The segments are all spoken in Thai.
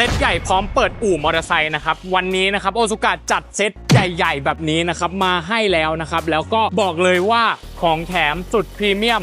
ซตใหญ่พร้อมเปิดอู่มอเตอร์ไซค์นะครับวันนี้นะครับโอซุกะจัดเซตใหญ่ๆ แบบนี้นะครับมาให้แล้วนะครับแล้วก็บอกเลยว่าของแถมสุดพรีเมียม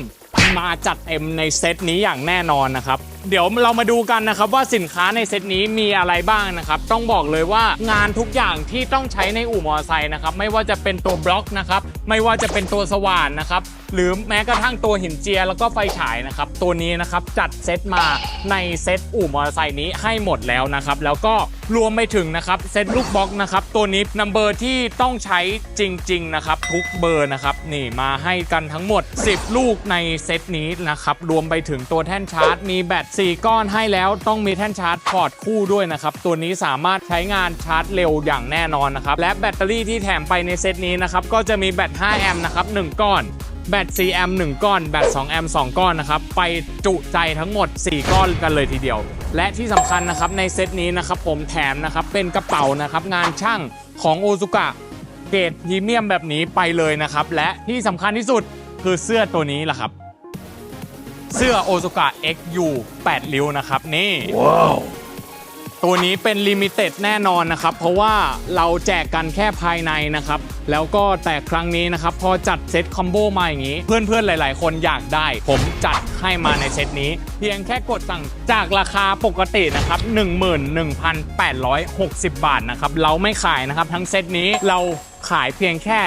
มาจัดเต็มในเซตนี้อย่างแน่นอนนะครับ เดี๋ยวเรามาดูกันนะครับว่าสินค้าในเซตนี้มีอะไรบ้างนะครับ ต้องบอกเลยว่างานทุกอย่างที่ต้องใช้ในอู่มอเตอร์ไซค์นะครับ ไม่ว่าจะเป็นตัวบล็อกนะครับ ไม่ว่าจะเป็นตัวสว่านนะครับ หรือแม้กระทั่งตัวหินเจียแล้วก็ไฟฉายนะครับ ตัวนี้นะครับจัดเซตมาในเซตอู่มอเตอร์ไซค์นี้ให้หมดแล้วนะครับ แล้วก็รวมไปถึงนะครับเซตลูกบล็อกนะครับ ตัวนี้นัมเบอร์ที่ต้องใช้จริง ๆ นะครับ ทุกเบอร์นะครับ นี่มาให้กันทั้งหมด 10 ลูกในเซตนี้นะครับ รวมไปถึงตัวแท่นชาร์จมีแบต4 ก้อนให้แล้วต้องมีแท่นชาร์จพอร์ตคู่ด้วยนะครับ ตัวนี้สามารถใช้งานชาร์จเร็วอย่างแน่นอนนะครับ และแบตเตอรี่ที่แถมไปในเซตนี้นะครับ ก็จะมีแบต 5 แอมป์นะครับ 1 ก้อน แบต 4 แอมป์ 1 ก้อน แบต 2 แอมป์ 2 ก้อนนะครับ ไปจุใจทั้งหมด 4 ก้อนกันเลยทีเดียว และที่สำคัญนะครับในเซตนี้นะครับผมแถมนะครับเป็นกระเป๋านะครับงานช่างของโอซุกะเกรดพรีเมียมแบบนี้ไปเลยนะครับ และที่สำคัญที่สุดคือเสื้อตัวนี้แหละครับ เสื้อโอซุกะ XU 8ริ้วนะครับ นี่ตัวนี้เป็นลิมิเต็ดแน่นอนนะครับ เพราะว่าเราแจกกันแค่ภายในนะครับ แล้วก็แต่ครั้งนี้นะครับ พอจัดเซตคอมโบมาอย่างนี้ เพื่อนๆ หลายๆ คนอยากได้ ผมจัดให้มาในเซตนี้ เพียงแค่กดสั่งจากราคาปกตินะครับ 11,860 บาทนะครับ เราไม่ขายนะครับทั้งเซตนี้เรา ขายเพียงแค่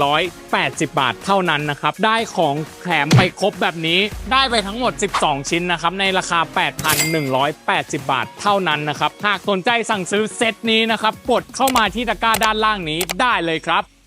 8,180 บาทเท่านั้นนะครับ ได้ของแถมไปครบแบบนี้ ได้ไปทั้งหมด 12 ชิ้นนะครับ ในราคา 8,180 บาทเท่านั้นนะครับ หากสนใจสั่งซื้อเซตนี้นะครับ กดเข้ามาที่ตะกร้าด้านล่างนี้ได้เลยครับ